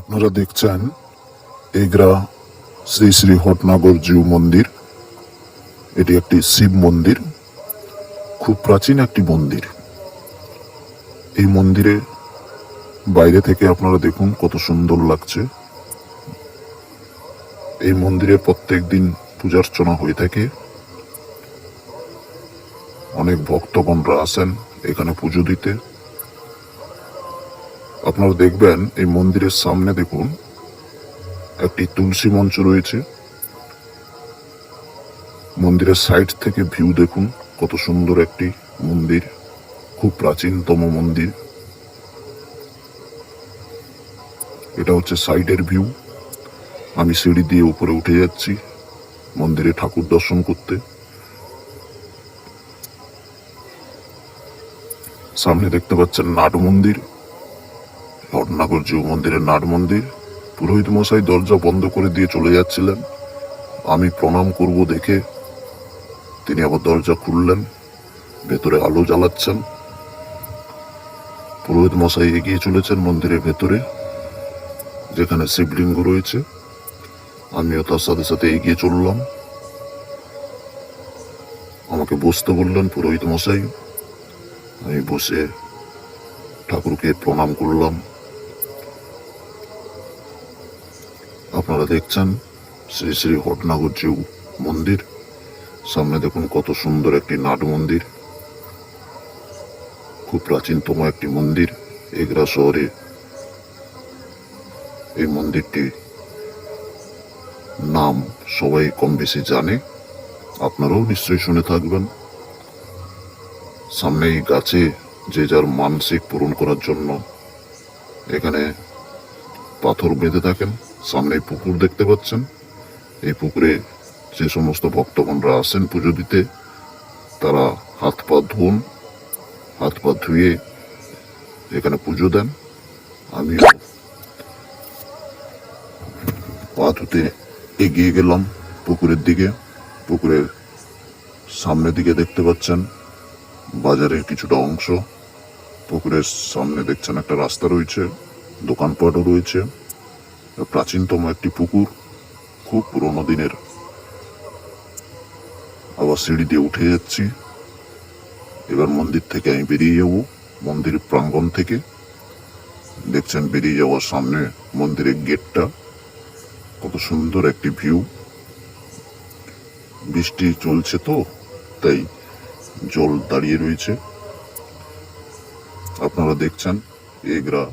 আপনারা দেখছেন এগরা শ্রী শ্রী হটনাগর জিউ মন্দির। এটি একটি শিব মন্দির, খুব প্রাচীন একটি মন্দির। এই মন্দিরে বাইরে থেকে আপনারা দেখুন কত সুন্দর লাগছে। এই মন্দিরে প্রত্যেক দিন পূজার্চনা হয়ে থাকে। অনেক ভক্তগণরা আসেন এখানে পুজো দিতে। আপনারা দেখবেন এই মন্দিরের সামনে দেখুন, একটি তুলসী মঞ্চ রয়েছে। মন্দিরের সাইড থেকে ভিউ দেখুন, কত সুন্দর একটি মন্দির, খুব প্রাচীনতম মন্দির। এটা হচ্ছে সাইডের ভিউ। আমি সিঁড়ি দিয়ে উপরে উঠে যাচ্ছি, মন্দিরে ঠাকুর দর্শন করতে। সামনে দেখতে পাচ্ছেন নাট মন্দির। রত্নাগর জিউ মন্দিরের নাট মন্দির। পুরোহিত মশাই দরজা বন্ধ করে দিয়ে চলে যাচ্ছিলেন। আমি প্রণাম করব দেখে তিনি আবার দরজা খুললেন, ভেতরে আলো জ্বালাচ্ছেন। পুরোহিত মশাই এগিয়ে চলেছেন মন্দিরের ভেতরে, যেখানে শিবলিঙ্গ রয়েছে। আমিও তার সাথে সাথে এগিয়ে চললাম। আমাকে বসতে বললেন পুরোহিত মশাই। আমি বসে ঠাকুরকে প্রণাম করলাম। আপনারা দেখছেন শ্রী শ্রী হটনাগর জিউ মন্দির। সামনে দেখুন কত সুন্দর একটি নাট মন্দির। খুব প্রাচীনতম একটি মন্দির এগরা শহরে। এই মন্দিরটি নাম সবাই কম বেশি জানে, আপনারাও নিশ্চয়ই শুনে থাকবেন। সামনে এই গাছে যে যার মানসিক পূরণ করার জন্য এখানে পাথর বেঁধে থাকেন। সামনে পুকুর দেখতে পাচ্ছেন। এই পুকুরে যে সমস্ত ভক্তগণরা আসেন পুজো দিতে, তারা হাত পা ধুন, হাত পা ধুয়ে এখানে পুজো দেন। আমিও পা ধুতে এগিয়ে গেলাম পুকুরের দিকে। পুকুরের সামনের দিকে দেখতে পাচ্ছেন বাজারের কিছুটা অংশ। পুকুরের সামনে দেখছেন একটা রাস্তা রয়েছে, দোকানপাটও রয়েছে। প্রাচীনতম একটি পুকুর, খুব পুরোনো দিনের। আবার সিঁড়ি দিয়ে উঠে যাচ্ছি। এবার মন্দির থেকে আমি বেরিয়ে যাব মন্দির প্রাঙ্গণ থেকে। দেখছেন, বেরিয়ে যাওয়ার সামনে মন্দিরের গেটটা। কত সুন্দর একটি ভিউ। বৃষ্টি চলছে তো, তাই জল দাঁড়িয়ে রয়েছে। আপনারা দেখছেন, এগরা